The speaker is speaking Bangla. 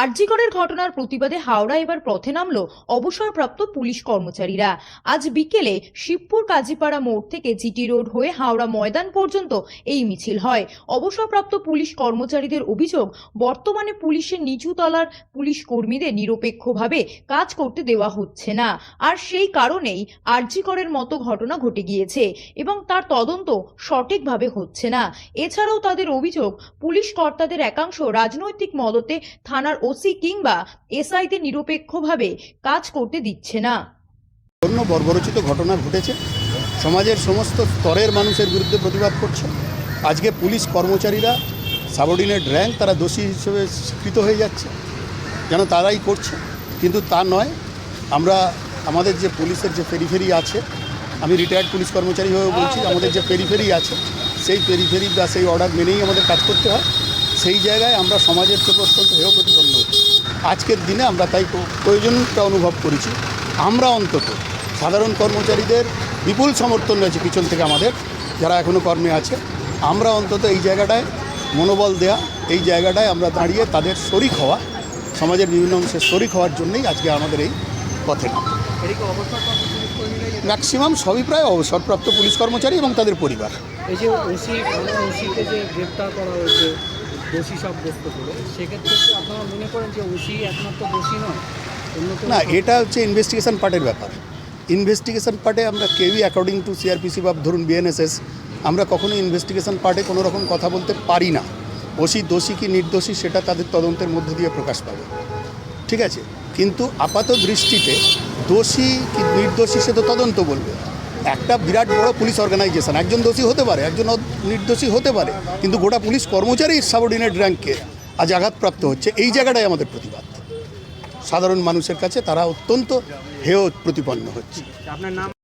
আরজিকরের ঘটনার প্রতিবাদে হাওড়া এবার পথে নামলো অবসরপ্রাপ্ত পুলিশ কর্মচারীরা। আজ বিকেলে শিবপুর কাজীপাড়া মোড় থেকে জিটি রোড হয়ে হাওড়া ময়দান পর্যন্ত এই মিছিল হয়। অবসরপ্রাপ্ত পুলিশ কর্মচারীদের অভিযোগ, বর্তমানে পুলিশের নিচু তলার পুলিশ কর্মীদের নিরপেক্ষভাবে কাজ করতে দেওয়া হচ্ছে না। আর সেই কারণেই আরজিকরের মতো ঘটনা ঘটে গিয়েছে এবং তার তদন্ত সঠিকভাবে হচ্ছে না। এছাড়াও তাদের অভিযোগ, পুলিশ কর্তাদের একাংশ রাজনৈতিক মদতে থানার ওসি কিংবা এসআইতে নিরপেক্ষভাবে কাজ করতে দিচ্ছে না। অন্য বর্বরচিত ঘটনা ঘটেছে। সমাজের সমস্ত স্তরের মানুষের বিরুদ্ধে প্রতিবাদ করছে। আজকে পুলিশ কর্মচারীরা সাবঅর্ডিনেট র্যাঙ্ক তারা দোষী হিসেবে স্বীকৃত হয়ে যাচ্ছে। যেন তারাই করছে। কিন্তু তা নয়, আমরা আমাদের যে পুলিশের যে পেরিফেরি আছে, আমি রিটায়ার্ড পুলিশ কর্মচারী হয়ে বলছি, আমাদের যে পেরিফেরি আছে, সেই পেরিফেরি বা সেই অর্ডার মেনেই আমাদের কাজ করতে হয়। সেই জায়গায় আমরা সমাজের থেকে অত্যন্ত হেয় প্রতিপন্ন হচ্ছি আজকের দিনে আমরা তাই প্র- প্রয়োজনটা অনুভব করেছি। আমরা অন্তত সাধারণ কর্মচারীদের বিপুল সমর্থন রয়েছে পিছন থেকে আমাদের, যারা এখনও কর্মে আছে। আমরা অন্তত এই জায়গাটায় মনোবল দেয়া, এই জায়গাটায় আমরা দাঁড়িয়ে তাদের শরিক হওয়া, সমাজের বিভিন্ন অংশের শরিক হওয়ার জন্যই আজকে আমাদের এই পথে নাম। ম্যাক্সিমাম সবই প্রায় অবসরপ্রাপ্ত পুলিশ কর্মচারী এবং তাদের পরিবার। এই যে ওসি ওসিকে যে গ্রেপ্তার করা হয়েছে দোষী সাব্যস্ত করে সেক্ষেত্রে আপনারা মনে করেন যে ওসি একমাত্র দোষী নয়? না এটা হচ্ছে ইনভেস্টিগেশন পার্টের ব্যাপার। ইনভেস্টিগেশন পার্টে আমরা কেউই অ্যাকর্ডিং টু সিআরপিসি বা ধরুন বিএনএসএস আমরা কখনো ইনভেস্টিগেশন পার্টে কোনো রকম কথা বলতে পারি না। ওসি দোষী কি নির্দোষী সেটা তাদের তদন্তের মধ্যে দিয়ে প্রকাশ পাবে। ঠিক আছে? কিন্তু আপাত দৃষ্টিতে দোষী কি নির্দোষী সে তো তদন্ত বলবে। একটা বিরাট বড় পুলিশ অর্গানাইজেশন, একজন দোষী হতে পারে, একজন নির্দোষী হতে পারে, কিন্তু গোটা পুলিশ কর্মচারী সাবঅর্ডিনেট র্যাঙ্কে আজ আঘাতপ্রাপ্ত হচ্ছে। এই জায়গাটাই আমাদের প্রতিবাদ। সাধারণ মানুষের কাছে তারা অত্যন্ত হেয় প্রতিপন্ন হচ্ছে। আপনার নাম?